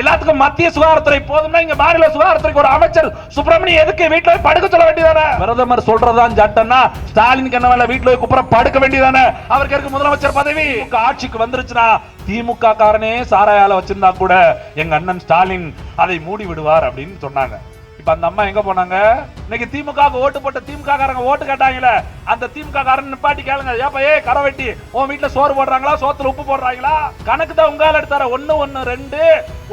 எல்லாத்துக்கும் மத்திய சுகாதாரத்துறை போதும்னா இங்க மாநில சுகாதாரத்துறைக்கு ஒரு அமைச்சர் சுப்பிரமணியம் எதுக்கு வீட்டுல போய் படுக்க சொல்ல வேண்டியதானே? பிரதமர் சொல்றதான் சட்டம்னா ஸ்டாலினுக்கு என்ன வேலை? வீட்டுல போய் குப்புற படுக்க வேண்டியதானே? அவருக்கு இருக்கு முதலமைச்சர் பதவி? ஆட்சிக்கு வந்துருச்சுன்னா திமுக காரனே சாராயால வச்சிருந்தா கூட எங்க அண்ணன் ஸ்டாலின் அதை மூடி விடுவார் அப்படின்னு சொன்னாங்க. இப்ப அந்த அம்மா எங்க போனாங்க? இன்னைக்கு திமுக ஓட்டு போட்ட திமுக காரங்க ஓட்டு கேட்டாங்கல்ல அந்த திமுக காரன் நிப்பாட்டி கேளுங்க. ஏப்பா ஏ கரை வெட்டி உன் வீட்டுல சோறு போடுறாங்களா? சோத்துல உப்பு போடுறாங்களா? கணக்கு தான் உங்கால எடுத்தாரு? ஒண்ணு ஒண்ணு ரெண்டு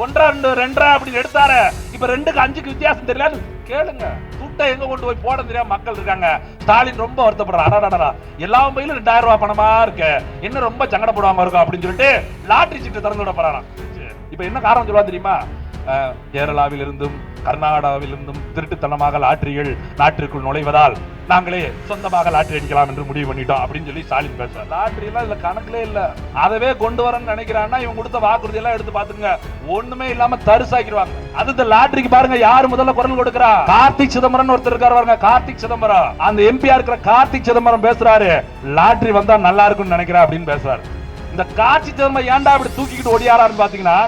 ஒன்றரை ரெண்டு ரெண்டரை அப்படின்னு எடுத்தாரு. இப்ப ரெண்டுக்கு அஞ்சுக்கு வித்தியாசம் தெரியல. கேளுங்க. துட்டை எங்க கொண்டு போய் போட தெரியாம மக்கள் இருக்காங்க. ஸ்டாலின் ரொம்ப வருத்தப்படுறாரு. அடடடா எல்லா பையிலும் ரெண்டாயிரம் ரூபாய் பணமா இருக்கு. என்ன ரொம்ப சங்கடப்படுவாங்க இருக்கும் அப்படின்னு சொல்லிட்டு லாட்டரி சீட்டு திறந்து விட போறாராம். இப்ப என்ன காரணம் சொல்லுவா தெரியுமா? கேரளாவில் இருந்தும் கர்நாடகாவிலிருந்தும் திருட்டுத்தனமாக லாட்டரிகள் நாட்டிற்குள் நுழைவதால் நாங்களே சொந்தமாக லாட்டரி அடிக்கலாம் என்று முடிவு பண்ணிட்டோம் அப்படின்னு சொல்லி ஸ்டாலின் பேசுறாரு. லாட்டரி எல்லாம் இதுல கணக்குலே இல்ல. அதவே கொண்டு வரேன்னு நினைக்கிறான்னா இவங்க கொடுத்த வாக்குறுதி எல்லாம் எடுத்து பாத்துங்க ஒண்ணுமே இல்லாம தரிசாக்கிடுவாங்க. அது இந்த லாட்டரிக்கு பாருங்க யார் முதல்ல குரல் கொடுக்கறா? கார்த்திக் சிதம்பரம் ஒருத்தர் இருக்காரு பாருங்க கார்த்திக் சிதம்பரம். அந்த எம்பியா இருக்கிற கார்த்திக் சிதம்பரம் பேசுறாரு. லாட்டரி வந்தா நல்லா இருக்கும்னு நினைக்கிறா அப்படின்னு பேசுறாரு. இந்த காட்சி சிதம்பரம் ஏன்டா அப்படி தூக்கிக்கிட்டு ஓடியாரான்னு பாத்தீங்கன்னா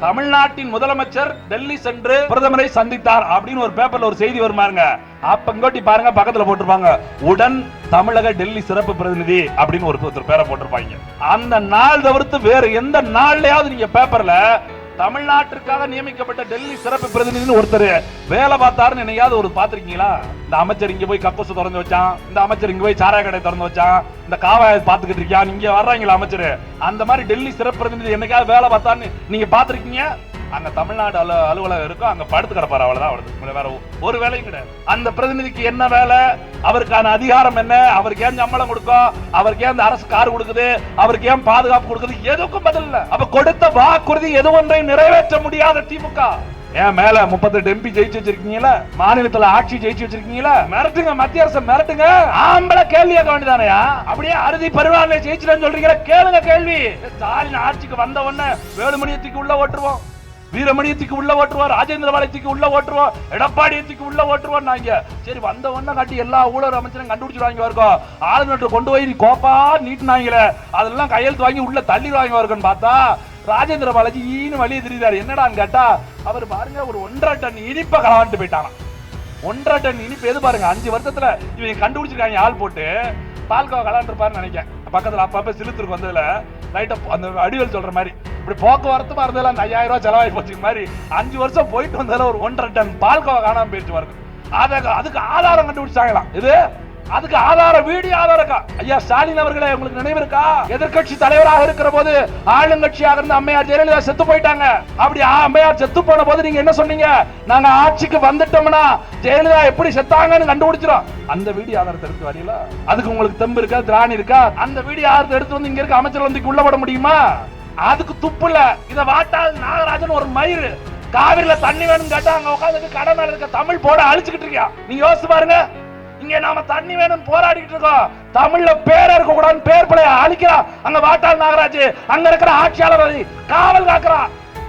தமிழ்நாட்டின் முதலமைச்சர் டெல்லி சென்று பிரதமரை சந்தித்தார் அப்படின்னு ஒரு பேப்பர்ல ஒரு செய்தி வருமாருங்க அப்பங்கோட்டி பாருங்க பக்கத்துல போட்டிருப்பாங்க. உடன் தமிழக டெல்லி சிறப்பு பிரதிநிதி அப்படின்னு ஒரு ஒருத்தர் பேரை போட்டிருப்பாங்க. அந்த நாள் தவிர்த்து வேற எந்த நாள்லயாவது நீங்க பேப்பர்ல தமிழ்நாட்டிற்காக நியமிக்கப்பட்ட டெல்லி சிறப்பு பிரதிநிதி ஒருத்தர். வேலை பார்த்தாருன்னு என்னையாவது ஒரு பாத்திருக்கீங்களா இந்த அமைச்சர் இங்க போய் கக்கூசு திறந்து வச்சான். இந்த அமைச்சர் இங்க போய் சாராய கடை திறந்து வச்சான். இந்த காவாய பாத்துக்கிட்டு இருக்கியா நீங்க வர்றாங்களா அமைச்சர். அந்த மாதிரி டெல்லி சிறப்பு பிரதிநிதி என்னைக்காவது வேலை பார்த்தான்னு நீங்க பாத்திருக்கீங்க அங்க தமிழ்நாடு அலு அலுவலகம் இருக்கும் அங்க படுத்து கிடப்பாரு அவ்வளவுதான் அவ்வளவு வேற ஒரு வேலையும் கிடையாது. அந்த பிரதிநிதிக்கு என்ன வேலை? அவருக்கான அதிகாரம் என்ன? அவருக்கு ஏன் சம்பளம் கொடுக்கும் அவருக்கு ஏன் அரசு கார் கொடுக்குது? அவருக்கு ஏன் பாதுகாப்பு கொடுக்குது? எதுக்கும் பதில் இல்ல. அப்ப கொடுத்த வாக்குறுதி எது ஒன்றையும் நிறைவேற்ற முடியாத திமுக. ஏன் மேல முப்பத்தெட்டு எம்பி ஜெயிச்சு வச்சிருக்கீங்களா மாநிலத்துல ஆட்சி ஜெயிச்சு வச்சிருக்கீங்களா மிரட்டுங்க மத்திய அரசு மிரட்டுங்க. ஆம்பளை கேள்வி கேட்க வேண்டியதானயா? அப்படியே அறுதி பருவாங்க ஜெயிச்சுன்னு சொல்றீங்களா கேளுங்க கேள்வி. ஸ்டாலின் ஆட்சிக்கு வந்த உடனே வேலுமணியத்துக்கு உள்ள ஓட்டுருவோம். வீரமணியத்துக்கு உள்ள ஓட்டுருவோம் ராஜேந்திர பாளையத்துக்கு உள்ள ஓட்டுருவோம் எடப்பாடியத்துக்கு உள்ள ஓட்டுருவோம் நாங்க சரி வந்த உடனே காட்டி எல்லா ஊழல் அமைச்சரும் கண்டுபிடிச்சிருவாங்க இருக்கும் ஆளுநர் கொண்டு போய் நீ கோப்பா நீட்டினாங்களே. அதெல்லாம் கையெழுத்து வாங்கி உள்ள தள்ளிடுவாங்க இருக்குன்னு பார்த்தா ராஜேந்திர பாலாஜி ஈனு வழியே தெரியுதாரு என்னடான்னு கேட்டா அவர் பாருங்க ஒரு ஒன்றரை டன் இனிப்ப களவாண்டு போயிட்டானா ஒன்றரை டன் இனிப்பு எது பாருங்க? அஞ்சு வருஷத்துல இவங்க கண்டுபிடிச்சிருக்காங்க ஆள் போட்டு. பால்கோவா கலாண்டிருப்பாருன்னு நினைக்கிறேன். பக்கத்தில் அப்பப்ப சிலுத்துருக்கு வந்ததுல லைட்டை அந்த அடிவல் சொல்ற மாதிரி இப்படி போக்குவரத்து மறந்ததுல அந்த ஐயாயிரம் ரூபாய் செலவாகி போச்சு மாதிரி அஞ்சு வருஷம் போயிட்டு வந்ததுல ஒரு ஒன்றரை டன் பால்கோவா காணாமல் போயிடுச்சு வருது அதை அதுக்கு ஆதாரம் கண்டுபிடிச்சாங்களாம். இது அதுக்கு ஆதார வீடியோ ஆதாரம் இருக்கா? ஐயா ஸ்டாலின் அவர்களே உங்களுக்கு நினைவு இருக்கா? எதிர்க்கட்சி தலைவராக இருக்கிற போது ஆளுங்கட்சியாக இருந்த அம்மையார் ஜெயலலிதா செத்து போயிட்டாங்க. அப்படி அம்மையார் செத்து போன போது நீங்க என்ன சொன்னீங்க? நாங்க ஆட்சிக்கு வந்துட்டோம்னா ஜெயலலிதா எப்படி செத்தாங்கன்னு கண்டுபிடிச்சிரும். அந்த வீடியோ ஆதாரத்தை எடுத்து வரீங்கள? அதுக்கு உங்களுக்கு தெம்பு இருக்கா? திராணி இருக்கா? அந்த வீடியோ ஆதாரத்தை எடுத்து வந்து இங்க இருக்க அமைச்சர் வந்து உள்ள போட முடியுமா? அதுக்கு துப்பு இல்ல. இத வாட்டால் நாகராஜன் ஒரு மயிறு. காவிரியில தண்ணி வேணும் கேட்டா அங்க உட்காந்து கடை மேல இருக்க தமிழ் போட அழிச்சுக்கிட்டு இருக்கியா? நீ யோசிச்சு பாருங்க. இங்க நாம தண்ணி வேணும் போராடிட்டு இருக்கோம். தமிழ்ல பேர் இருக்க கூடாதுன்னு பேர் பிள்ளைய அழிக்கிறா. அங்க வாட்டாள் நாகராஜ். அங்க இருக்கிற ஆட்சியாளர் காவல் காக்குறா.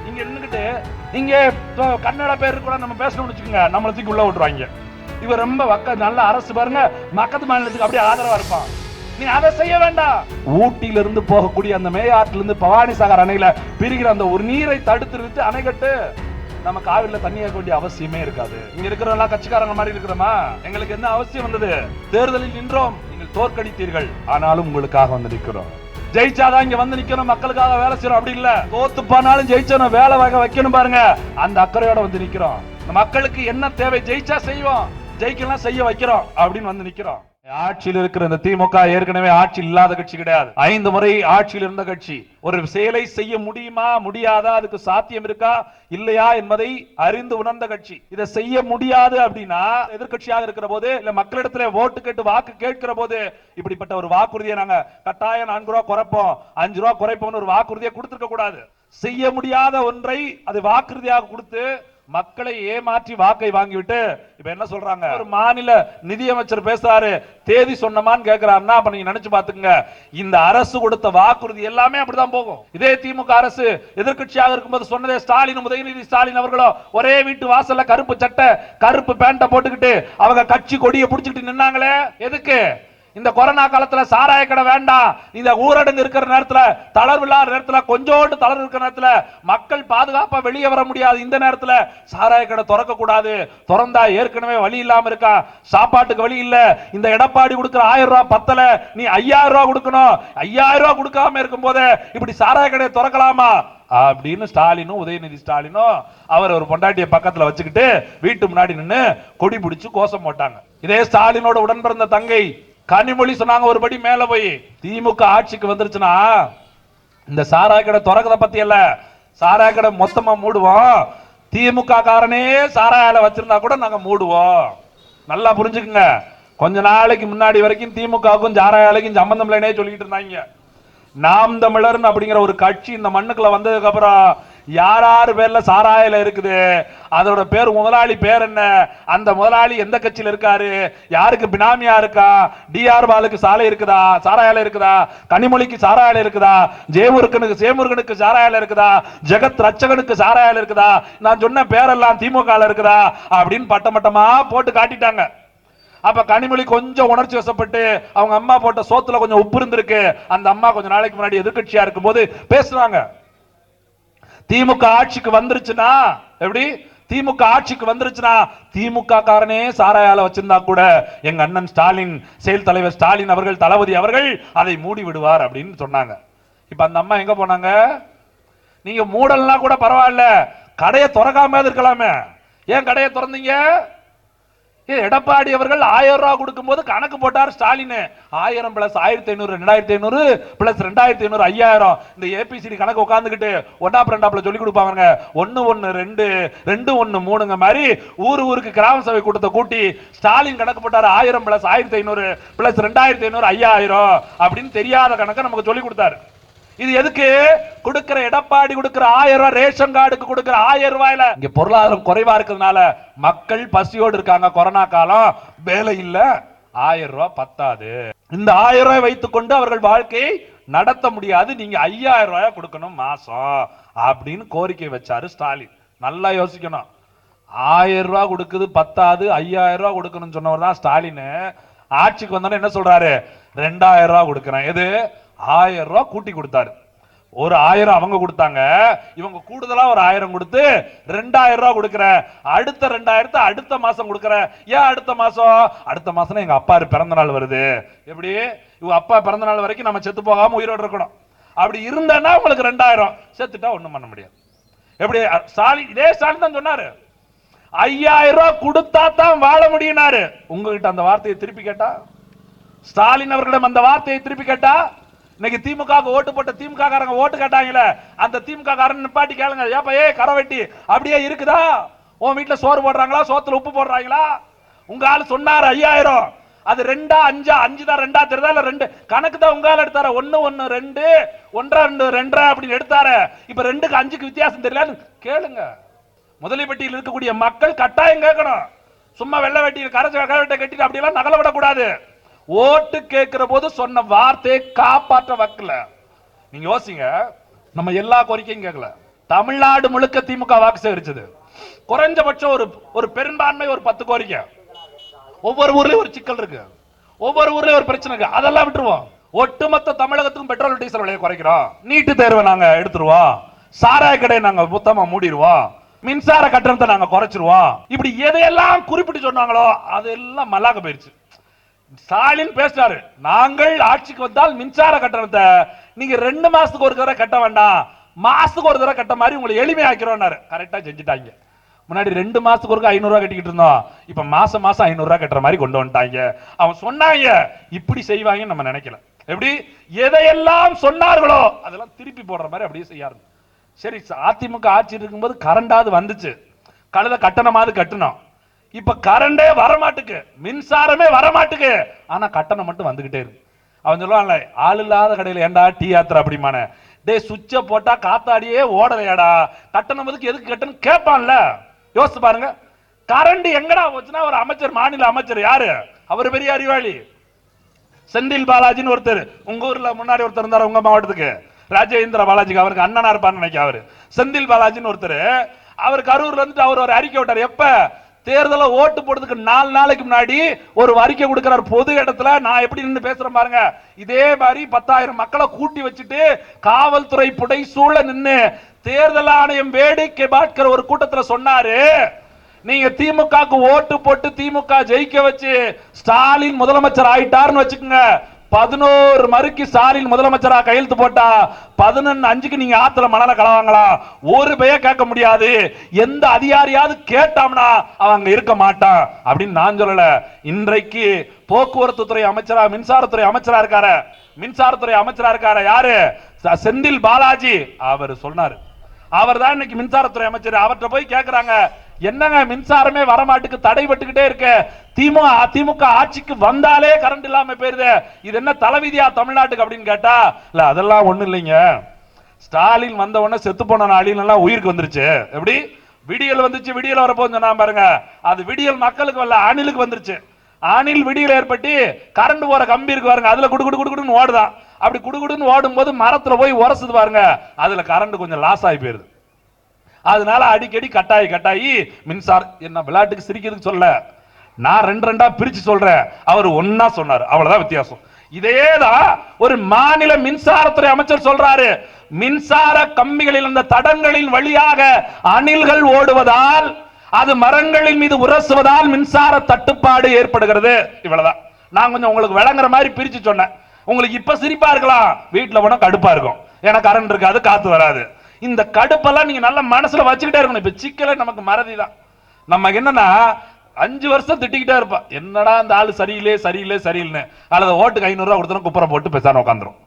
இங்க நின்னுகிட்டு நீங்க கன்னட பேர் கூட நம்ம பேசணும்னு வச்சுக்கோங்க. நம்மள தூக்கி உள்ள விட்டுருவாங்க. இவர் ரொம்ப வக்க நல்ல அரசு பாருங்க. மக்கத்து மாநிலத்துக்கு அப்படியே ஆதரவா இருப்பான். நீ அதை செய்ய வேண்டாம். ஊட்டியில இருந்து போகக்கூடிய அந்த மேயாற்றில இருந்து பவானி சாகர் அணையில பிரிகிற அந்த ஒரு நீரை தடுத்து நிறுத்து அணை கட்டு நம்ம காவிரில தண்ணி ஏற்க வேண்டிய அவசியமே இருக்காது. இங்க இருக்கிறவங்க கட்சிக்காரங்க மாதிரி இருக்கிறோமா? எங்களுக்கு என்ன அவசியம் வந்தது? தேர்தலில் நின்றோம். நீங்கள் தோற்கடித்தீர்கள். ஆனாலும் உங்களுக்காக வந்து நிற்கிறோம். ஜெயிச்சாதான் இங்க வந்து நிக்கணும். மக்களுக்காக வேலை செய்யறோம். அப்படி இல்ல. தோத்து போனாலும் ஜெயிச்சனும் வேலை வகை வைக்கணும் பாருங்க. அந்த அக்கறையோட வந்து நிக்கிறோம். மக்களுக்கு என்ன தேவை? ஜெயிச்சா செய்வோம். ஜெயிக்கலாம் செய்ய வைக்கிறோம். அப்படின்னு வந்து நிக்கிறோம். ஆட்சியில் இருக்கிற இந்த திமுக ஏற்கனவே ஆட்சி இல்லாத கட்சி கிடையாது. ஐந்து முறை ஆட்சியில் இருந்த கட்சி. ஒரு செயலை செய்ய முடியுமா முடியாதா அதுக்கு சாத்தியம் இருக்கா இல்லையா என்பதை அறிந்து உணர்ந்த கட்சி. இதை செய்ய முடியாது அப்படின்னா எதிர்க்கட்சியாக இருக்கிற போது இல்ல மக்களிடத்துல ஓட்டு கேட்டு வாக்கு கேட்கிற போது இப்படிப்பட்ட ஒரு வாக்குறுதியை நாங்க கட்டாயம் நான்கு ரூபா குறைப்போம் அஞ்சு ரூபா குறைப்போம்னு ஒரு வாக்குறுதியை கொடுத்துருக்க கூடாது. செய்ய முடியாத ஒன்றை அது வாக்குறுதியாக கொடுத்து மக்களை ஏமாற்றி வாக்கை வாங்கிவிட்டு இப்ப என்ன சொல்றாங்க? ஒரு மாநில நிதியமைச்சர் பேசுறாரு தேதி சொன்னமான்னு கேக்குறாருன்னா அப்ப நீங்க நினைச்சு பாத்துங்க இந்த அரசு கொடுத்த வாக்குறுதி எல்லாமே அப்படிதான் போகும். இதே திமுக அரசு எதிர்க்கட்சியாக இருக்கும்போது சொன்னதே ஸ்டாலின் உதயநிதி ஸ்டாலின் அவர்களோ ஒரே வீட்டு வாசல்ல கருப்பு சட்டை கருப்பு பேண்ட போட்டுக்கிட்டு அவங்க கட்சி கொடியை புடிச்சுக்கிட்டு நின்னாங்களே எதுக்கு? இந்த கொரோனா காலத்துல சாராய கடை வேண்டாம். இந்த ஊரடங்கு இருக்கிற நேரத்துல தளர்வு இல்லாத நேரத்துல கொஞ்சோண்டு தளர்வு இருக்கிற நேரத்துல மக்கள் பாதுகாப்பா வெளியே வர முடியாது. இந்த நேரத்துல சாராய கடை திறக்க கூடாது திறந்தா ஏற்கனவே வழி இல்லாம இருக்கா? சாப்பாட்டுக்கு வழி இல்ல. இந்த எடப்பாடி கொடுக்குற ஆயிரம் ரூபாய் பத்தல. நீ ஐயாயிரம் ரூபாய் கொடுக்கணும். ஐயாயிரம் ரூபாய் கொடுக்காம இருக்கும் போதே இப்படி சாராய கடையை திறக்கலாமா? அப்படின்னு ஸ்டாலினும் உதயநிதி ஸ்டாலினும் அவர் ஒரு பொண்டாட்டிய பக்கத்துல வச்சுக்கிட்டு வீட்டு முன்னாடி நின்னு கொடி பிடிச்சு கோஷம் போட்டாங்க. இதே ஸ்டாலினோட உடன் பிறந்த தங்கை. கனிமொழி சொன்னாங்க ஒரு படி மேல போய். திமுக ஆட்சிக்கு வந்துருச்சுன்னா இந்த சாராய கடை திறக்கிறத பத்தி இல்ல. சாராய கடை மொத்தமா மூடுவோம். திமுக காரனே சாராய ஆலை வச்சிருந்தா கூட நாங்க மூடுவோம். நல்லா புரிஞ்சுக்குங்க. கொஞ்ச நாளைக்கு முன்னாடி வரைக்கும் திமுகவுக்கும் சாராய ஆலைக்கும் சம்பந்தம் இல்லைன்னே சொல்லிட்டு இருந்தாங்க. நாம் தமிழர்னு அப்படிங்கிற ஒரு கட்சி இந்த மண்ணுக்குள்ள வந்ததுக்கு அப்புறம் யார் யார் பேர்ல சாராயில இருக்குது? அதோட பேர் முதலாளி பேர் என்ன? அந்த முதலாளி எந்த கட்சியில் இருக்காரு? யாருக்கு பினாமியா இருக்கா? டிஆர் பாலுக்கு சாலை இருக்குதா? சாராயால இருக்குதா? கனிமொழிக்கு சாராயால இருக்குதா? ஜெயமுருகனுக்கு சேமுருகனுக்கு சாராயால இருக்குதா? ஜெகத் ரட்சகனுக்கு சாராயால இருக்குதா? நான் சொன்ன பேரெல்லாம் திமுக இருக்குதா? அப்படின்னு பட்டமட்டமா போட்டு காட்டிட்டாங்க. அப்ப கனிமொழி கொஞ்சம் உணர்ச்சி வசப்பட்டு அவங்க அம்மா போட்ட சோத்துல கொஞ்சம் உப்பு இருந்திருக்கு. அந்த அம்மா கொஞ்சம் நாளைக்கு முன்னாடி எதிர்க்கட்சியா இருக்கும்போது பேசுறாங்க திமுக ஆட்சிக்கு வந்துருச்சுன்னா எப்படி? திமுக ஆட்சிக்கு வந்துருச்சுன்னா திமுக காரனே சாராயால வச்சிருந்தா கூட எங்க அண்ணன் ஸ்டாலின் செயல் தலைவர் ஸ்டாலின் அவர்கள் தளபதி அவர்கள் அதை மூடி விடுவார் அப்படின்னு சொன்னாங்க. இப்ப அந்த அம்மா எங்க போனாங்க? நீங்க மூடல்னா கூட பரவாயில்ல. கடையை திறக்காம இருக்கலாமே. ஏன் கடையை திறந்தீங்க? எடப்பாடி அவர்கள் ஆயிரம் ரூபாய் கொடுக்கும்போது கணக்கு போட்டார் ஸ்டாலின். ஆயிரம் பிளஸ் ஆயிரத்தி ஐநூறு ரெண்டாயிரத்தி ஐநூறு பிளஸ் ரெண்டாயிரத்தி ஐநூறு ஐயாயிரம். இந்த ஏபிசிடி கணக்கு உட்காந்துக்கிட்டு ஒன்னாப் ரெண்டாப்ல சொல்லி கொடுப்பாங்க ஒன்னு ஒன்னு ரெண்டு ரெண்டு ஒன்னு மூணுங்க மாதிரி ஊர் ஊருக்கு கிராம சபை கூட்டத்தை கூட்டி ஸ்டாலின் கணக்கு போட்டார் ஆயிரம் பிளஸ் ஆயிரத்தி ஐநூறு பிளஸ் ரெண்டாயிரத்தி ஐநூறு ஐயாயிரம் அப்படின்னு தெரியாத கணக்கை நமக்கு சொல்லி கொடுத்தாரு. இது எதுக்கு? கொடுக்கிற எடப்பாடி கொடுக்கிற ஆயிரம் ரூபாய் ரேஷன் கார்டுக்கு கொடுக்கிற ஆயிரம் ரூபாயில இங்க பொருளாதாரம் குறைவா இருக்கிறதுனால மக்கள் பசியோடு இருக்காங்க கொரோனா காலம். வேலை இல்ல. ஆயிரம் ரூபாய் பத்தாது. இந்த ஆயிரம் ரூபாய் வைத்துக்கொண்டு அவர்கள் வாழ்க்கையை நடத்த முடியாது. நீங்க ஐயாயிரம் ரூபாய் கொடுக்கணும் மாசம் அப்படின்னு கோரிக்கை வச்சாரு ஸ்டாலின். நல்லா யோசிக்கணும். ஆயிரம் ரூபாய் கொடுக்குது பத்தாது ஐயாயிரம் ரூபாய் கொடுக்கணும்னு சொன்னவர் தான் ஸ்டாலின். ஆட்சிக்கு வந்தோன்னே என்ன சொல்றாரு? ரெண்டாயிரம் ரூபாய் கொடுக்கிறேன். எது? ஆயிரம் ரூபாய் கூட்டி கொடுத்தாரு. ஒரு ஆயிரம் அவங்க கொடுத்தாங்க. இவங்க கூடுதலா ஒரு ஆயிரம் கொடுத்து ரெண்டாயிரம் ரூபா கொடுக்குற. அடுத்த ரெண்டாயிரத்தை அடுத்த மாசம் கொடுக்குற. ஏன் அடுத்த மாசம்? அடுத்த மாசம் எங்க அப்பா பிறந்த நாள் வருது. எப்படி? இவங்க அப்பா பிறந்த நாள் வரைக்கும் நம்ம செத்து போகாம உயிரோடு இருக்கணும். அப்படி இருந்தேன்னா உங்களுக்கு ரெண்டாயிரம். செத்துட்டா ஒண்ணும் பண்ண முடியாது. எப்படி? ஸ்டாலின் இதே ஸ்டாலின் தான் சொன்னாரு. ஐயாயிரம் ரூபாய் கொடுத்தா தான் வாழ முடியினாரு உங்ககிட்ட அந்த வார்த்தையை திருப்பி கேட்டா? ஸ்டாலின் அவர்களிடம் அந்த வார்த்தையை திருப்பி கேட்டா? இன்னைக்கு திமுக ஓட்டு போட்ட திமுக காரங்க ஓட்டு கேட்டாங்களே அந்த திமுக காரன் நிப்பாட்டி கேளுங்க. ஏப்பா ஏ கரவெட்டி அப்படியே இருக்குதா? உன் வீட்டுல சோறு போடுறாங்களா? சோத்துல உப்பு போடுறாங்களா? உங்க ஆளு சொன்னாரு ஐயாயிரம். அது ரெண்டா அஞ்சா அஞ்சு தான் ரெண்டா தெரியுதா? இல்ல ரெண்டு கணக்கு தான் உங்க ஆள் எடுத்தாரு? ஒன்னு ஒண்ணு ரெண்டு ஒன்றா ரெண்டு ரெண்டரை அப்படின்னு எடுத்தாரு. இப்ப ரெண்டுக்கு அஞ்சுக்கு வித்தியாசம் தெரியல கேளுங்க. முதலிப்பட்டியில் இருக்கக்கூடிய மக்கள் கட்டாயம் கேட்கணும். சும்மா வெள்ளை வெட்டியில் கரைச்ச வெள்ள வெட்டை கட்டிட்டு அப்படியெல்லாம் நகல விடக்கூடாது. ஓட்டு கேட்கிற போது சொன்ன வார்த்தையை காப்பாற்ற வைக்கல. நீங்க யோசிங்க நம்ம எல்லா கோரிக்கையும் கேட்கல. தமிழ்நாடு முழுக்க திமுக வாக்கு சேகரிச்சது. குறைஞ்சபட்சம் ஒரு ஒரு பெரும்பான்மை ஒரு பத்து கோரிக்கை. ஒவ்வொரு ஊர்லயும் ஒரு சிக்கல் இருக்கு. ஒவ்வொரு ஊர்லயும் ஒரு பிரச்சனை இருக்கு. அதெல்லாம் விட்டுருவோம். ஒட்டுமொத்த தமிழகத்துக்கும் பெட்ரோல் டீசல் விலையை குறைக்கிறோம். நீட்டு தேர்வை நாங்க எடுத்துருவோம். சாராய கடையை நாங்க மொத்தமா மூடிடுவோம். மின்சார கட்டணத்தை நாங்க குறைச்சிருவோம். இப்படி எதையெல்லாம் குறிப்பிட்டு சொன்னாங்களோ அதெல்லாம் மல்லாக்க போயிருச்சு. ஸ்டாலின் பேசினாரு. நாங்கள் ஆட்சிக்கு வந்தால் மின்சார கட்டணத்தை நீங்க ரெண்டு மாசத்துக்கு ஒரு தடவை கட்ட வேண்டாம். மாசத்துக்கு ஒரு தடவை கட்ட மாதிரி உங்களை எளிமையாக்கிறோம்னாரு கரெக்டா செஞ்சுட்டாங்க. முன்னாடி ரெண்டு மாசத்துக்கு ஒருக்கா ஐநூறு ரூபாய் கட்டிக்கிட்டு இருந்தோம். இப்ப மாசம் மாசம் ஐநூறு கட்டுற மாதிரி கொண்டு வந்துட்டாங்க. அவன் சொன்னாங்க இப்படி செய்வாங்கன்னு நம்ம நினைக்கல. எப்படி? எதையெல்லாம் சொன்னார்களோ அதெல்லாம் திருப்பி போடுற மாதிரி அப்படியே செய்யாரு. சரி அதிமுக ஆட்சி இருக்கும்போது கரண்டாவது வந்துச்சு. கழுத கட்டணமாவது கட்டணும். இப்ப கரண்டே வரமாட்டுக்கு. மின்சாரமே வரமாட்டுக்கு. ஆனா கட்டணம் மட்டும் வந்துகிட்டே இருக்கு. அவன் சொல்லுவான்ல ஆள் இல்லாத கடையில ஏன்டா டீ யாத்திரை அப்படிமான டேய் சுவிட்சை போட்டா காத்தாடியே ஓடலையாடா. கட்டணம் எதுக்கு எதுக்கு கட்டணம் கேட்பான்ல. யோசிச்சு பாருங்க. கரண்ட் எங்கடா போச்சுன்னா ஒரு அமைச்சர் மாநில அமைச்சர் யாரு? அவர் பெரிய அறிவாளி. செந்தில் பாலாஜின்னு ஒருத்தர். உங்க ஊர்ல முன்னாடி ஒருத்தர் இருந்தார் உங்க மாவட்டத்துக்கு. ராஜேந்திர பாலாஜிக்கு அவருக்கு அண்ணனா இருப்பான்னு நினைக்க அவரு. செந்தில் பாலாஜின்னு ஒருத்தர். அவர் கரூர்ல இருந்து அவர் ஒரு அறிக்கை விட்டார். எப்ப? தேர்தல ஓட்டு போடுறதுக்கு நாலு நாளைக்கு முன்னாடி ஒரு அறிக்கை கொடுக்கிறார். பொது இடத்துல நான் எப்படி நின்று பேசுறேன் பாருங்க. இதே மாதிரி பத்தாயிரம் மக்களை கூட்டி வச்சுட்டு காவல்துறை புடை சூழ நின்று தேர்தல் ஆணையம் வேடிக்கை பார்க்கிற ஒரு கூட்டத்தில் சொன்னாரு. நீங்க திமுகக்கு ஓட்டு போட்டு திமுக ஜெயிக்க வச்சு ஸ்டாலின் முதலமைச்சர் ஆயிட்டாருன்னு வச்சுக்கோங்க. பதினோரு மறுக்கு ஸ்டாலின் முதலமைச்சரா கையெழுத்து போட்டா பதினொன்னு அஞ்சுக்கு நீங்க ஆத்துல மணல கலவாங்களா? ஒரு பெய கேட்க முடியாது. எந்த அதிகாரியாவது கேட்டாம்னா அவங்க இருக்க மாட்டான். அப்படின்னு நான் சொல்லல. இன்றைக்கு போக்குவரத்து துறை அமைச்சரா மின்சாரத்துறை அமைச்சரா இருக்காரு. மின்சாரத்துறை அமைச்சரா இருக்காரு யாரு? செந்தில் பாலாஜி. அவர் சொன்னாரு. அவர் தான் இன்னைக்கு மின்சாரத்துறை அமைச்சர். அவர்கிட்ட போய் கேட்கிறாங்க என்னங்க மின்சாரமே வரமாட்டுக்கு தடைபட்டுக்கிட்டே இருக்கு? திமுக திமுக ஆட்சிக்கு வந்தாலே கரண்ட் இல்லாம போயிருது. இது என்ன தலைவிதியா தமிழ்நாட்டுக்கு அப்படின்னு கேட்டா இல்ல அதெல்லாம் ஒண்ணு இல்லைங்க. ஸ்டாலின் வந்த உடனே செத்து போன நாளில் எல்லாம் உயிருக்கு வந்துருச்சு. எப்படி? விடியல் வந்துச்சு விடியல் வரப்போன்னு சொன்னா பாருங்க. அது விடியல் மக்களுக்கு வரல அணிலுக்கு வந்துருச்சு. அணில் விடியல் ஏற்பட்டு கரண்ட் போற கம்பி இருக்கு பாருங்க அதுல குடு குடு குடுன்னு ஓடுதான். அப்படி குடு குடுன்னு ஓடும்போது மரத்துல போய் உரசுது பாருங்க. அதுல கரண்ட் கொஞ்சம் லாஸ் ஆகி போயிருது. அதனால அடிக்கடி கட்டாயி கட்டாயி மின்சார என்ன விளையாட்டுக்கு சிரிக்கிறதுக்கு சொல்ல நான் ரெண்டு ரெண்டா பிரிச்சு சொல்றேன். அவர் ஒன்னா சொன்னார். அவ்வளவுதான் வித்தியாசம். இதேதான் ஒரு மாநில மின்சாரத்துறை அமைச்சர் சொல்றாரு. மின்சார கம்பிகளில் அந்த தடங்களின் வழியாக அணில்கள் ஓடுவதால் அது மரங்களின் மீது உரசுவதால் மின்சார தட்டுப்பாடு ஏற்படுகிறது. இவ்வளவுதான். நான் கொஞ்சம் உங்களுக்கு விளங்குற மாதிரி பிரிச்சு சொன்னேன். உங்களுக்கு இப்ப சிரிப்பா இருக்கலாம். வீட்டுல போனா கடுப்பா இருக்கும். ஏன்னா கரண்ட் இருக்காது காத்து வராது. இந்த கடுப்பெல்லாம் நீங்க நல்ல மனசுல வச்சுக்கிட்டே இருக்கணும். இப்ப சிக்கல நமக்கு மறதி தான் நமக்கு என்னன்னா அஞ்சு வருஷம் திட்டிக்கிட்டே இருப்பா. என்னடா இந்த ஆளு சரியில்லை சரியில்லை சரியில்லைன்னு. அல்லது ஓட்டுக்கு ஐநூறு ரூபா கொடுத்தா குப்புற போட்டு பேசாம உட்காந்துரும்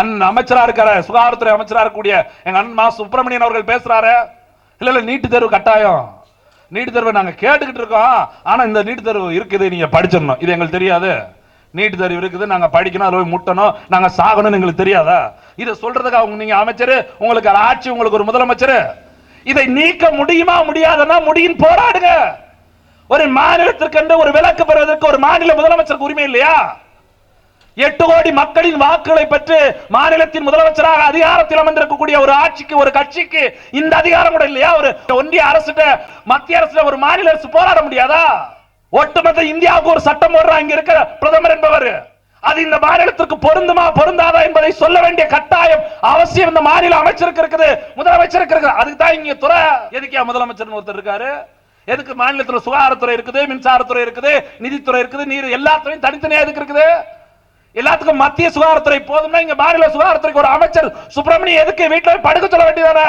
அண்ணன் அமைச்சரா இருக்காரு சுகாதாரத்துறை அமைச்சரா இருக்கக்கூடிய எங்க அண்ணன் மா சுப்பிரமணியன் அவர்கள் பேசுறாரு. இல்ல இல்ல நீட்டு தேர்வு கட்டாயம். நீட்டு தேர்வை நாங்க கேட்டுக்கிட்டு இருக்கோம். ஆனா இந்த நீட்டு தேர்வு இருக்குது நீங்க படிச்சிடணும். இது எங்களுக்கு தெரியாது. நீட் தேர்வு இருக்குது நாங்க படிக்கணும் அதுல போய் முட்டணும் நாங்க சாகணும்னு எங்களுக்கு தெரியாதா? இதை சொல்றதுக்கு அவங்க நீங்க அமைச்சர் உங்களுக்கு ஆட்சி உங்களுக்கு ஒரு முதலமைச்சர். இதை நீக்க முடியுமா முடியாதுன்னா முடியும் போராடுங்க. ஒரு மாநிலத்திற்கென்று ஒரு விலக்கு பெறுவதற்கு ஒரு மாநில முதலமைச்சருக்கு உரிமை இல்லையா? எட்டு கோடி மக்களின் வாக்குகளை பெற்று மாநிலத்தின் முதலமைச்சராக அதிகாரத்தில் அமர்ந்திருக்கக்கூடிய ஒரு ஆட்சிக்கு ஒரு கட்சிக்கு இந்த அதிகாரம் கூட இல்லையா? ஒரு ஒன்றிய அரசு மத்திய அரசு ஒரு மாநில அரசு போராட முடியாதா? ஒட்டுமொத்த இந்தியாவுக்கு ஒரு சட்டம் போடுற அங்க இருக்கிற பிரதமர் என்பவர். அது இந்த மாநிலத்திற்கு பொருந்துமா பொருந்தாதா என்பதை சொல்ல வேண்டிய கட்டாயம் அவசியம் இந்த மாநில அமைச்சருக்கு இருக்குது முதலமைச்சருக்கு இருக்குது. அதுக்கு தான் இங்க துறை. எதுக்கே முதலமைச்சர் ஒருத்தர் இருக்காரு? எதுக்கு மாநிலத்தில் சுகாதாரத்துறை இருக்குது மின்சாரத்துறை இருக்குது நிதித்துறை இருக்குது நீர் எல்லாத்துறையும் தனித்தனியா எதுக்கு இருக்குது? எல்லாத்துக்கும் மத்திய சுகாதாரத்துறை போதும்னா இங்க மாநில சுகாதாரத்துறைக்கு ஒரு அமைச்சர் சுப்பிரமணியம் எதுக்கு வீட்டுல படுக்க சொல்ல வேண்டியதானே?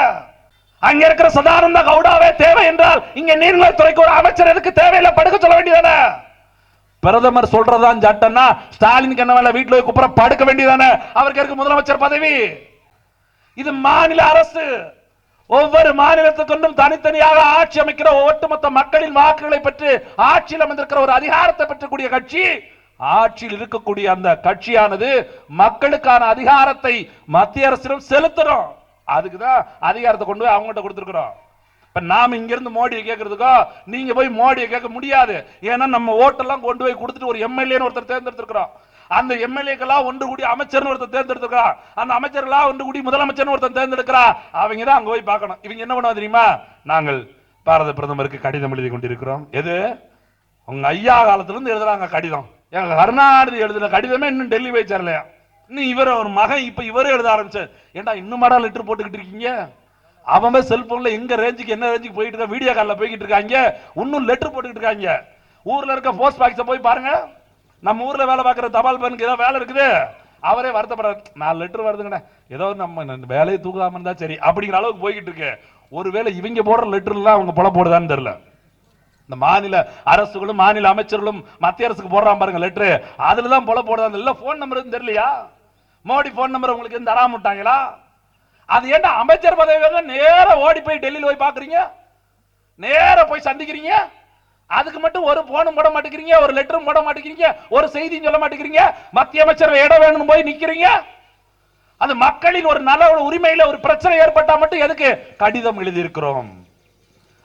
அங்க இருக்கிற சதானந்த கவுடாவே தேவை என்றால் இங்க நீர்நிலைத்துறைக்கு ஒரு அமைச்சர் எதுக்கு தேவையில்லை? படுக்க சொல்ல வேண்டியதானே? பிரதமர் சொல்றதான் சட்டம்னா ஸ்டாலின் என்ன வேலை? வீட்டுல போய் குப்புற படுக்க வேண்டியதானே? அவருக்கு இருக்கு முதலமைச்சர் பதவி? இது மாநில அரசு. ஒவ்வொரு மாநிலத்துக்கொண்டும் தனித்தனியாக ஆட்சி அமைக்கிற ஒட்டுமொத்த மக்களின் வாக்குகளை பெற்று ஆட்சியில் அமைந்திருக்கிற ஒரு அதிகாரத்தை பெற்றக்கூடிய கட்சி ஆட்சியில் இருக்கக்கூடிய அந்த கட்சியானது மக்களுக்கான அதிகாரத்தை மத்திய அரசிடம் செலுத்தணும். அதுக்கு தான் அதிகாரத்தை கொண்டு போய் அவங்ககிட்ட கொடுத்துருக்குறோம். இப்போ நாம் இங்கேருந்து மோடியை கேட்கறதுக்கோ நீங்கள் போய் மோடியை கேட்க முடியாது. ஏன்னா நம்ம ஓட்டெல்லாம் கொண்டு போய் கொடுத்துட்டு ஒரு எம்எல்ஏன்னு ஒருத்தர் தேர்ந்தெடுத்துருக்குறோம். அந்த எம்எல்ஏக்கெல்லாம் ஒன்று கூடி அமைச்சர்னு ஒருத்தர் தேர்ந்தெடுத்திருக்கா அந்த அமைச்சர்லாம் ஒன்று கூடி முதலமைச்சர்னு ஒருத்தர் தேர்ந்தெடுக்கிறா அவங்க தான் அங்கே போய் பார்க்கணும். இவங்க என்ன பண்ணுவா தெரியுமா? நாங்கள் பாரத பிரதமருக்கு கடிதம் எழுதி கொண்டிருக்கிறோம். எது? உங்கள் ஐயா காலத்துலேருந்து எழுதுறாங்க கடிதம். எங்கள் கருணாநிதி எழுதின கடிதமே இன்னும் டெல்லி போய் சேரலையா? இன்னும் இவர் ஒரு மகன் இப்ப இவரே எழுத ஆரம்பிச்சார். ஏன்டா இன்னும் மாடா லெட்டர் போட்டுக்கிட்டு இருக்கீங்க? அவன் செல்போன்ல எங்க ரேஞ்சுக்கு என்ன ரேஞ்சுக்கு போயிட்டு இருக்கா? வீடியோ காலில் போய்கிட்டு இருக்காங்க. இன்னும் லெட்டர் போட்டுக்கிட்டு இருக்காங்க. ஊர்ல இருக்க போஸ்ட் பாக்ஸை போய் பாருங்க. நம்ம ஊர்ல வேலை பார்க்குற தபால் பனுக்கு ஏதோ வேலை இருக்குது. அவரே வருத்தப்படுறாரு. நாலு லெட்டர் வருதுங்கண்ணே ஏதோ நம்ம இந்த வேலையை தூக்காம இருந்தா சரி அப்படிங்கிற அளவுக்கு போய்கிட்டு இருக்கு. ஒருவேளை இவங்க போடுற லெட்டர்லாம் அவங்க புல போடுதான்னு தெரியல. இந்த மாநில அரசுகளும் மாநில அமைச்சர்களும் மத்திய அரசுக்கு போடுறான் பாருங்க லெட்டரு அதுல தான் போல போடுறாங்க இல்லை ஃபோன் நம்பர் தெரியலையா? மோடி போன் நம்பர் உங்களுக்கு எதுவும் தராம விட்டாங்களா? அது ஏன்டா அமைச்சர் பதவி வேணும்னா ஓடி போய் டெல்லியில் போய் பாக்குறீங்க நேர போய் சந்திக்கிறீங்க? அதுக்கு மட்டும் ஒரு போனும் போட மாட்டேங்கிறீங்க ஒரு லெட்டரும் போட மாட்டேங்கிறீங்க ஒரு செய்தியும் சொல்ல மாட்டேங்கிறீங்க. மத்திய அமைச்சர் இடம் வேணும்னு போய் நிக்கிறீங்க? அது மக்களின் ஒரு நல உரிமையில ஒரு பிரச்சனை ஏற்பட்டா மட்டும் எதுக்கு? கடிதம் எழுதியிருக்கிறோம்.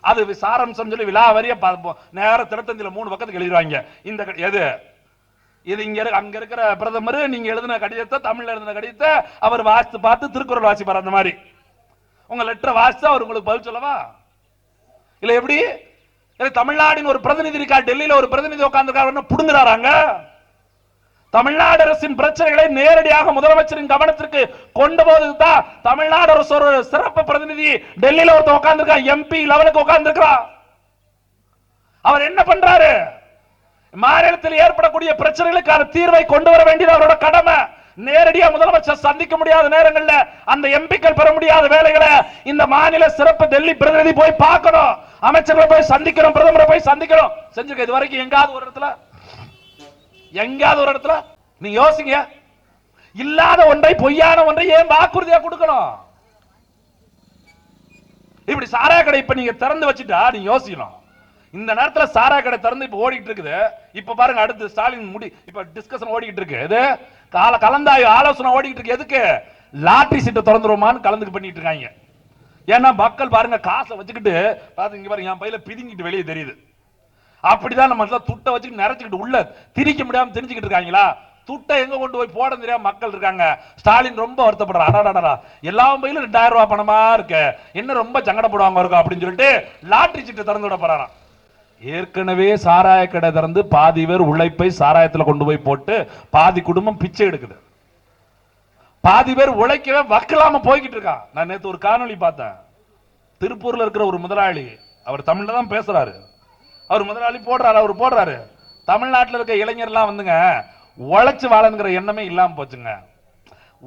அது சாரம்சம் சொல்லி விழாவரிய பார்ப்போம் நேர தினத்தந்தில மூணு பக்கத்துக்கு எழுதிடுவாங்க. இந்த கடி- எது? இது இங்க இரு- அங்க இருக்கிற பிரதமர் நீங்க எழுதின கடிதத்தை தமிழ்ல எழுதின கடிதத்தை அவர் வாசித்து பார்த்து திருக்குறள் வாசிப்பார் அந்த மாதிரி. உங்க லெட்டரை வாசித்து அவர் உங்களுக்கு பதில் சொல்லவா? இல்ல எப்படி? இது தமிழ்நாடின் ஒரு பிரதிநிதி இருக்கா டெல்லியில ஒரு பிரதிநிதி உட்கார்ந்துருக்காரு புடுங்குறாங்க தமிழ்நாடு அரசின் பிரச்சனைகளை நேரடியாக முதலமைச்சரின் கவனத்திற்கு கொண்டு போவதுதான் தமிழ்நாடு அரசு ஒரு சிறப்பு பிரதிநிதி. டெல்லியில ஒருத்தர் உட்கார்ந்துருக்கான் எம்பி லெவலுக்கு உட்கார்ந்துருக்கிறான். அவர் என்ன பண்றாரு? மாநிலத்தில் ஏற்படக்கூடிய பிரச்சனைகளுக்கான தீர்வை கொண்டு வர வேண்டியது அவரோட கடமை. நேரடியா முதலமைச்சர் சந்திக்க முடியாத நேரங்கள்ல அந்த எம்பிக்கள் பெற முடியாத வேலைகளை இந்த மாநில சிறப்பு டெல்லி பிரதிநிதி போய் பார்க்கணும். அமைச்சர்களை போய் சந்திக்கணும் பிரதமரை போய் சந்திக்கணும். செஞ்சுக்க இது வரைக்கும் எங்காவது ஒரு இடத்துல? எங்காவது ஒரு இடத்துல? நீ யோசிங்க. இல்லாத ஒன்றை பொய்யான ஒன்றை ஏன் வாக்குறுதியா கொடுக்கணும்? இப்படி சாராய கடை இப்ப நீங்க திறந்து வச்சுட்டா நீங்க யோசிக்கணும். இந்த நேரத்துல சாரா கடை திறந்து இப்ப ஓடிட்டு இருக்குது. இப்ப பாருங்க அடுத்து ஸ்டாலின் முடி இப்ப டிஸ்கஷன் ஓடிட்டு இருக்கு இது கால கலந்தாய் ஆலோசனை ஓடிக்கிட்டு இருக்கு. எதுக்கு? லாட்ரி சீட்டை திறந்துருமான்னு கலந்துக்கு பண்ணிட்டு இருக்காங்க. ஏன்னா மக்கள் பாருங்க காசை வச்சுக்கிட்டு பாத்து இங்க பாருங்க என் பையில பிதுங்கிட்டு வெளியே தெரியுது. அப்படிதான் நம்ம எல்லாம் துட்டை வச்சுக்கிட்டு நிறைச்சிக்கிட்டு உள்ள திரிக்க முடியாம தெரிஞ்சுக்கிட்டு இருக்காங்களா? துட்டை எங்க கொண்டு போய் போட தெரியாம மக்கள் இருக்காங்க. ஸ்டாலின் ரொம்ப வருத்தப்படுறான் அடாடாடா எல்லா பையிலும் ரெண்டாயிரம் ரூபாய் பணமா இருக்கு. என்ன ரொம்ப சங்கடப்படுவாங்க இருக்கும் அப்படின்னு சொல்லிட்டு லாட்ரி சீட்டை திறந்து விட போறாராம். ஏற்கனவே சாராய கடை திறந்து பாதி பேர் உழைப்பை சாராயத்தில் கொண்டு போய் போட்டு பாதி குடும்பம் பிச்சை எடுக்குது. பாதி பேர் உழைக்கவே வக்கலாம போய்கிட்டு இருக்கான் நான் நேத்து ஒரு காணொளி பார்த்தேன். திருப்பூர்ல இருக்கிற ஒரு முதலாளி அவர் தமிழ்ல தான் பேசுறாரு. அவர் முதலாளி போடுறாரு அவர் போடுறாரு. தமிழ்நாட்டில் இருக்க இளைஞர்லாம் வந்துங்க உழைச்சு வாழணுங்கிற எண்ணமே இல்லாம போச்சுங்க.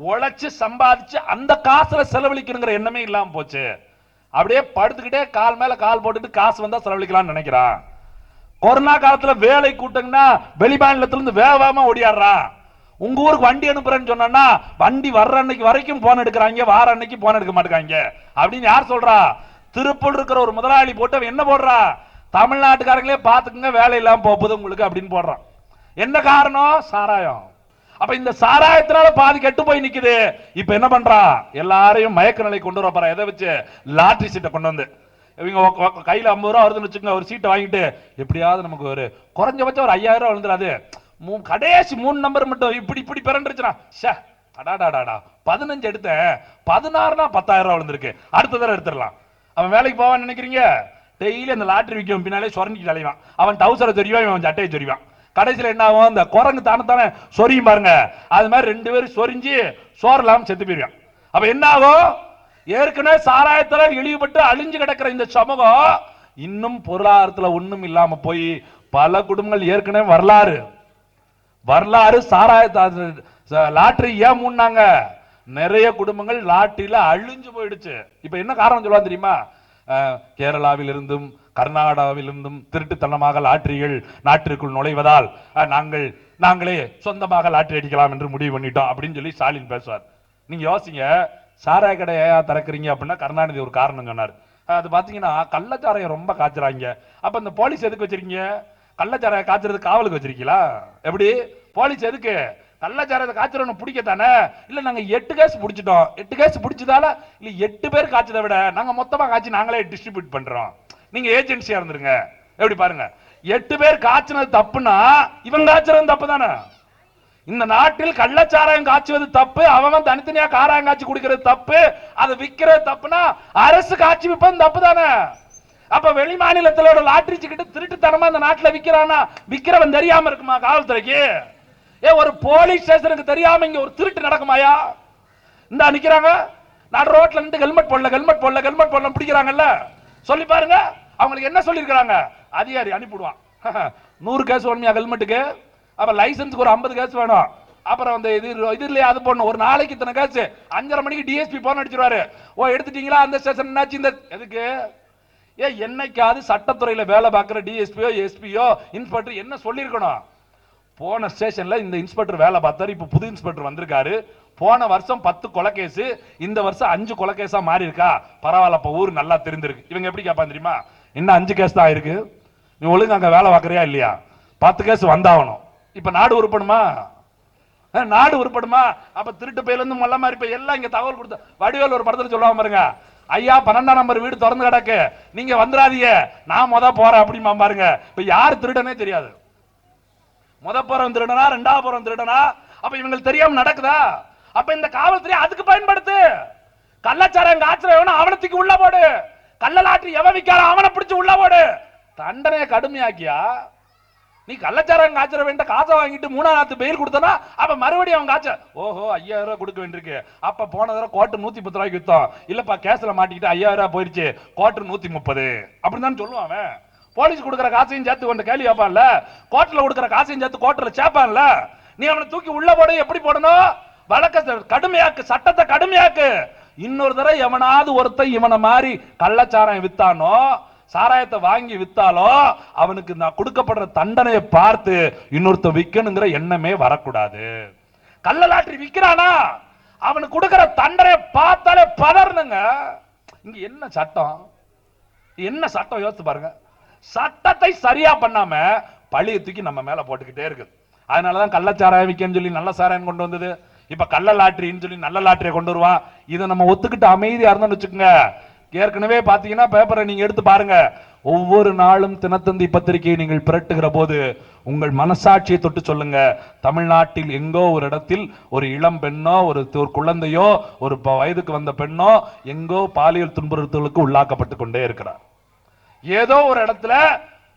உழைச்சு சம்பாதிச்சு அந்த காசுல செலவழிக்கணுங்கிற எண்ணமே இல்லாம போச்சு. அப்படியே படுத்துக்கிட்டே கால் மேல கால் போட்டுட்டு காசு வந்தா செலவழிக்கலாம்னு நினைக்கிறான் கொரோனா காலத்துல வேலை கூட்டங்கன்னா வெளி இருந்து வேகமா ஓடியாடுறான் உங்க ஊருக்கு வண்டி அனுப்புறேன்னு சொன்னா வண்டி வர்ற அன்னைக்கு வரைக்கும் போன் எடுக்கிறாங்க வார அன்னைக்கு போன் எடுக்க மாட்டேங்காங்க அப்படின்னு யார் சொல்றா? திருப்பூர் இருக்கிற ஒரு முதலாளி போட்டு என்ன போடுறா? தமிழ்நாட்டுக்காரங்களே பாத்துக்குங்க வேலை இல்லாம போகுது உங்களுக்கு அப்படின்னு போடுறான். என்ன காரணம்? சாராயம். அப்ப இந்த சாராயத்தினால பாதி கெட்டு போய் நிக்குது. இப்ப என்ன பண்றா? எல்லாரையும் மயக்க நிலை கொண்டு வர எதை வச்சு? லாட்டரி சீட்டை கொண்டு வந்து. இவங்க கையில் கையில ஐம்பது ரூபா வருதுன்னு வச்சுக்கோங்க ஒரு சீட்டை வாங்கிட்டு எப்படியாவது நமக்கு ஒரு குறைஞ்சபட்சம் ஒரு ஐயாயிரம் ரூபா விழுந்துடாது. மூ- கடைசி மூணு நம்பர் மட்டும் இப்படி இப்படி பிறண்டுருச்சுனா ஷே அடாடாடாடா பதினஞ்சு எடுத்தேன் பதினாறுனா பத்தாயிரம் ரூபா விழுந்திருக்கு. அடுத்த தடவை எடுத்துடலாம். அவன் வேலைக்கு போவான்னு நினைக்கிறீங்க? டெய்லி அந்த லாட்டரி விற்கும். பின்னாலே சொரண்டிட்டு அலைவான். அவன் டவுசரை சொரிவான் இவன் சட்டையை சொரிவான் கடைசியில் என்ன ஆகும்? அந்த குரங்கு தானே தானே சொரியும் பாருங்க. அது மாதிரி ரெண்டு பேரும் சொரிஞ்சு சோறு செத்து போயிருவான் அப்ப என்ன ஆகும்? ஏற்கனவே சாராயத்தில் இழிவுபட்டு அழிஞ்சு கிடக்கிற இந்த சமூகம் இன்னும் பொருளாதாரத்தில் ஒன்றும் இல்லாமல் போய் பல குடும்பங்கள் ஏற்கனவே வரலாறு. வரலாறு சாராய லாட்டரி ஏன் மூடினாங்க? நிறைய குடும்பங்கள் லாட்டரியில் அழிஞ்சு போயிடுச்சு. இப்போ என்ன காரணம் சொல்லுவா தெரியுமா? கேரளாவிலிருந்தும் கேரளாவில் இருந்தும் கர்நாடகாவிலிருந்தும் திருட்டுத்தனமாக லாட்டரிகள் நாட்டிற்குள் நுழைவதால் நாங்கள் நாங்களே சொந்தமாக லாட்டரி அடிக்கலாம் என்று முடிவு பண்ணிட்டோம் அப்படின்னு சொல்லி ஸ்டாலின் பேசுவார். நீங்க யோசிங்க சாராய கடையா திறக்கிறீங்க அப்படின்னா கருணாநிதி ஒரு காரணம் சொன்னார். அது பார்த்தீங்கன்னா கள்ளச்சாராயம் ரொம்ப காய்ச்சறாங்க. அப்போ இந்த போலீஸ் எதுக்கு வச்சிருக்கீங்க? கள்ளச்சாராயம் காய்ச்சறது காவலுக்கு வச்சிருக்கீங்களா? எப்படி? போலீஸ் எதுக்கு? கள்ளச்சாராயத்தை காய்ச்சறவனை பிடிக்கத்தானே? இல்லை நாங்கள் எட்டு கேஸ் பிடிச்சிட்டோம். எட்டு கேஸ் பிடிச்சதால இல்லை எட்டு பேர் காய்ச்சதை விட நாங்கள் மொத்தமாக காய்ச்சி நாங்களே டிஸ்ட்ரிபியூட் பண்ணுறோம் நீங்க ஏஜென்சியா இருந்துருங்க. எப்படி பாருங்க. எட்டு பேர் காய்ச்சினது தப்புனா இவன் காய்ச்சறது தப்பு தானே இந்த நாட்டில் கள்ளச்சாராயம் காய்ச்சுவது தப்பு அவன் தனித்தனியா காராயம் காய்ச்சி குடிக்கிறது தப்பு அதை விற்கிறது தப்புனா அரசு காய்ச்சி விற்பது தப்பு தானே அப்ப வெளி மாநிலத்திலோட லாட்டரி டிக்கெட் திருட்டுத்தனமா இந்த நாட்டில் விற்கிறானா விற்கிறவன் தெரியாம இருக்குமா காவல்துறைக்கு? ஏ ஒரு போலீஸ் ஸ்டேஷனுக்கு தெரியாம இங்க ஒரு திருட்டு நடக்குமாயா? இந்த நிக்கிறாங்க. நான் ரோட்ல நின்று ஹெல்மெட் போடல ஹெல்மெட் போடல ஹெல்மெட் போடல பிடிக்கிறாங்கல்ல. சொல்லி பாருங்க. அவங்களுக்கு என்ன சொல்லியிருக்கிறாங்க? அதிகாரி அனுப்பிடுவான் நூறு கேஸ் வேணுமையா ஹெல்மெட்டுக்கு? அப்புறம் லைசன்ஸுக்கு ஒரு ஐம்பது கேஸ் வேணும். அப்புறம் அந்த இது இது இல்லையா அது போடணும். ஒரு நாளைக்கு இத்தனை கேஸ்? அஞ்சரை மணிக்கு டிஎஸ்பி போன் அடிச்சிருவாரு. ஓ எடுத்துட்டீங்களா அந்த ஸ்டேஷன் என்னாச்சு? இந்த எதுக்கு? ஏ என்னைக்காவது சட்டத்துறையில வேலை பார்க்குற டிஎஸ்பியோ எஸ்பியோ இன்ஸ்பெக்டர் என்ன சொல்லியிருக்கணும்? போன ஸ்டேஷன்ல இந்த இன்ஸ்பெக்டர் வேலை பார்த்தாரு. இப்ப புது இன்ஸ்பெக்டர் வந்திருக்காரு. போன வருஷம் பத்து கொலைகேஸு இந்த வருஷம் அஞ்சு கொலைகேஸாக மாறி இருக்கா பரவாயில்ல அப்ப ஊர் நல்லா தெரிஞ்சிருக்கு. இவங்க எப்படி கேட்பான் தெரியுமா? இன்னும் அஞ்சு கேஸ் தான் இருக்கு. நீ ஒழுங்கு அங்கே வேலை பார்க்குறியா இல்லையா? பத்து கேஸ் வந்தாகணும். இப்போ நாடு உருப்பணுமா? நாடு உருப்படுமா அப்போ திருட்டு பையிலேருந்து மொல்ல மாதிரி எல்லாம் இங்கே தகவல் கொடுத்த வடிவேல் ஒரு படத்தில் சொல்லுவாங்க பாருங்க ஐயா பன்னெண்டாம் நம்பர் வீடு திறந்து கிடக்கு. நீங்கள் வந்துடாதீங்க நான் மொதல் போகிறேன் அப்படிமா பாருங்க. இப்போ யார் திருடனே தெரியாது. முத போறவன் திருடனா ரெண்டாவது போறவன் திருடனா? அப்ப இவங்களுக்கு தெரியாம நடக்குதா? அப்ப இந்த காவல்துறை அதுக்கு பயன்படுத்து. கள்ளச்சாரம் காய்ச்சறவன அவனை தூக்கி உள்ள போடு. கள்ள எவன் விற்கார அவனை பிடிச்சி உள்ள போடு. தண்டனையை கடுமையாக்கியா? நீ கள்ளச்சாரம் காய்ச்சற வேண்ட காசை வாங்கிட்டு மூணாம் நாத்து பெயில் கொடுத்தனா அப்ப மறுபடியும் அவன் காய்ச்ச ஓஹோ ஐயாயிரம் ரூபாய் கொடுக்க வேண்டியிருக்கு. அப்ப போன தடவை கோட்டு நூத்தி பத்து ரூபாய்க்கு வித்தோம். இல்லப்பா கேஸ்ல மாட்டிக்கிட்டு ஐயாயிரம் ரூபாய் போயிருச்சு கோட்டு நூத்தி முப்பது அப்படின்னு சொல்லுவான் அவன். போலீஸ் கொடுக்குற காசையும் சேர்த்து கொண்டு கேள்வி வைப்பான்ல. கோட்டில் கொடுக்குற காசையும் சேர்த்து கோட்டில் சேப்பான்ல. நீ அவனை தூக்கி உள்ள போட எப்படி போடணும்? வழக்க கடுமையாக்கு சட்டத்தை கடுமையாக்கு. இன்னொரு தடவை எவனாவது ஒருத்தன் இவனை மாதிரி கள்ளச்சாராயம் வித்தானோ சாராயத்தை வாங்கி வித்தாலோ அவனுக்கு நான் கொடுக்கப்படுற தண்டனையை பார்த்து இன்னொருத்த விக்கணுங்கிற எண்ணமே வரக்கூடாது. கள்ளலாற்றி விக்கிறானா? அவனுக்கு கொடுக்கிற தண்டனையை பார்த்தாலே பதறணுங்க. இங்க என்ன சட்டம்? என்ன சட்டம்? யோசிச்சு பாருங்க. சட்டத்தை சரியா பண்ணாம பழியை தூக்கி நம்ம மேல போட்டுக்கிட்டே இருக்குது. அதனாலதான் கள்ளச்சாராயம் விற்கன்னு சொல்லி நல்ல சாராயம் கொண்டு வந்தது. இப்ப கள்ள லாட்டரின்னு சொல்லி நல்ல லாட்டரியை கொண்டு வருவான் இதை நம்ம ஒத்துக்கிட்டு அமைதியா இருந்தோம்னு வச்சுக்கோங்க. ஏற்கனவே பாத்தீங்கன்னா பேப்பரை நீங்க எடுத்து பாருங்க. ஒவ்வொரு நாளும் தினத்தந்தி பத்திரிகையை நீங்கள் பிரட்டுகிற போது உங்கள் மனசாட்சியை தொட்டு சொல்லுங்க. தமிழ்நாட்டில் எங்கோ ஒரு இடத்தில் ஒரு இளம் பெண்ணோ ஒரு ஒரு குழந்தையோ ஒரு வயதுக்கு வந்த பெண்ணோ எங்கோ பாலியல் துன்புறுத்தலுக்கு உள்ளாக்கப்பட்டு கொண்டே இருக்கிறார். ஏதோ ஒரு இடத்துல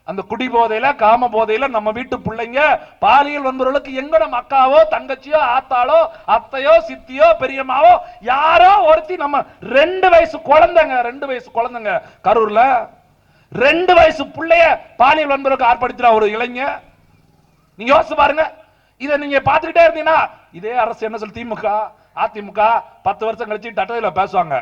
அந்த குடி போதையில காம போதையில நம்ம வீட்டு பிள்ளைங்க பாலியல் வன்பவர்களுக்கு எங்க நம்ம அக்காவோ தங்கச்சியோ ஆத்தாளோ அத்தையோ சித்தியோ பெரியம்மாவோ யாரோ ஒருத்தி நம்ம ரெண்டு வயசு குழந்தைங்க ரெண்டு வயசு குழந்தைங்க கரூர்ல ரெண்டு வயசு பிள்ளைய பாலியல் வன்பவருக்கு ஆர்ப்பணிக்கிற ஒரு இளைஞர் நீங்க யோசிச்சு பாருங்க. இதை நீங்க பார்த்துக்கிட்டே இருந்தீங்கன்னா இதே அரசு என்ன சொல்லு திமுக அதிமுக பத்து வருஷம் கழிச்சு டட்டையில பேசுவாங்க.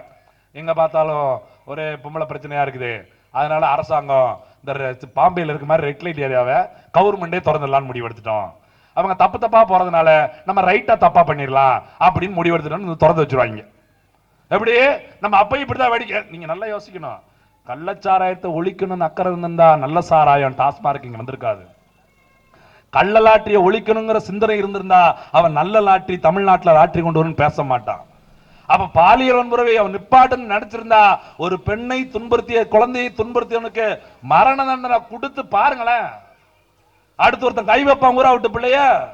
எங்க பார்த்தாலும் ஒரே பொம்பளை பிரச்சனையா இருக்குது. அதனால அரசாங்கம் இந்த பாம்பேயில் இருக்க மாதிரி ரெட் லைட் ஏரியாவை கவர்மெண்டே திறந்துடலாம்னு முடிவெடுத்துட்டோம். அவங்க தப்பு தப்பாக போகிறதுனால நம்ம ரைட்டாக தப்பாக பண்ணிடலாம் அப்படின்னு முடிவெடுத்துட்டோம்னு திறந்து வச்சுருவாங்க. எப்படி? நம்ம அப்போயும் இப்படி தான் வேடிக்கை. நீங்கள் நல்லா யோசிக்கணும். கள்ளச்சாராயத்தை ஒழிக்கணும்னு அக்கறை இருந்திருந்தா நல்ல சாராயம் டாஸ்மார்க் இங்கே வந்திருக்காது. கள்ள லாட்டரியை ஒழிக்கணுங்கிற சிந்தனை இருந்திருந்தா அவன் நல்ல லாட்டரி தமிழ்நாட்டில் லாட்டரி கொண்டு வரும்னு பேச மாட்டான். அப்ப பாலியல் வன்முறை அவன் நிப்பாட்டுன்னு நினைச்சிருந்தா ஒரு பெண்ணை துன்புறுத்திய குழந்தையை துன்புறுத்தியவனுக்கு மரண தண்டனை கொடுத்து பாருங்களேன். அடுத்து ஒருத்தன் கை வைப்பான் ஊரா விட்டு பிள்ளைய.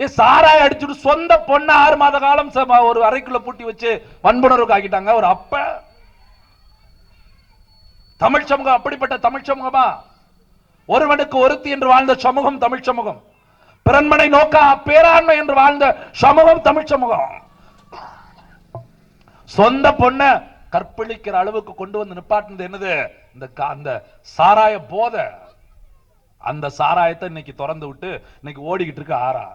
ஏ சாராய அடிச்சுட்டு சொந்த பொண்ணை ஆறு மாத காலம் ஒரு அறைக்குள்ள பூட்டி வச்சு வன்புணர்வுக்கு ஆக்கிட்டாங்க. ஒரு அப்ப. தமிழ் சமூகம் அப்படிப்பட்ட தமிழ் சமூகமா? ஒருவனுக்கு ஒருத்தி என்று வாழ்ந்த சமூகம் தமிழ் சமூகம். பிறன்மனை நோக்கா பேராண்மை என்று வாழ்ந்த சமூகம் தமிழ் சமூகம். சொந்த பொண்ண கற்பழிக்கிற அளவுக்கு கொண்டு வந்து நிப்பாட்டினது என்னது? இந்த கா- அந்த சாராய போதை. அந்த சாராயத்தை இன்னைக்கு திறந்து விட்டு இன்னைக்கு ஓடிக்கிட்டு இருக்கு ஆறா.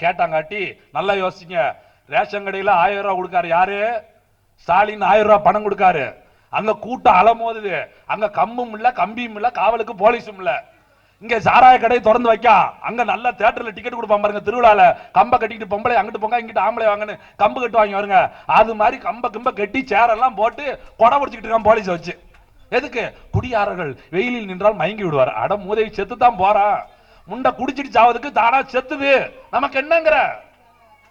கேட்டாங்காட்டி நல்லா யோசிங்க. ரேஷன் கடையில் ஆயிரம் ரூபா கொடுக்காரு யாரு? ஸ்டாலின் ஆயிரம் ரூபா பணம் கொடுக்காரு. அங்க கூட்டம் அலமோதுது. அங்க கம்பும் இல்ல கம்பியும் இல்ல காவலுக்கு போலீஸும் இல்லை. இங்க சாராய கடை திறந்து வைக்கா. அங்க நல்ல தேட்டர்ல டிக்கெட் கொடுப்பான் பாருங்க திருவிழால. கம்ப கட்டிக்கிட்டு பொம்பளை அங்கிட்டு போங்க இங்கிட்டு ஆம்பளை வாங்கன்னு கம்பு கட்டு வாங்கி வருங்க. அது மாதிரி கம்ப கம்ப கட்டி சேரெல்லாம் போட்டு கொடை பிடிச்சிக்கிட்டு இருக்கான் போலீஸ் வச்சு. எதுக்கு? குடியாரர்கள் வெயிலில் நின்றால் மயங்கி விடுவார். அட மூதவி செத்து தான் போறான். முண்டை குடிச்சிட்டு சாவதுக்கு தானா செத்துது. நமக்கு என்னங்கிற?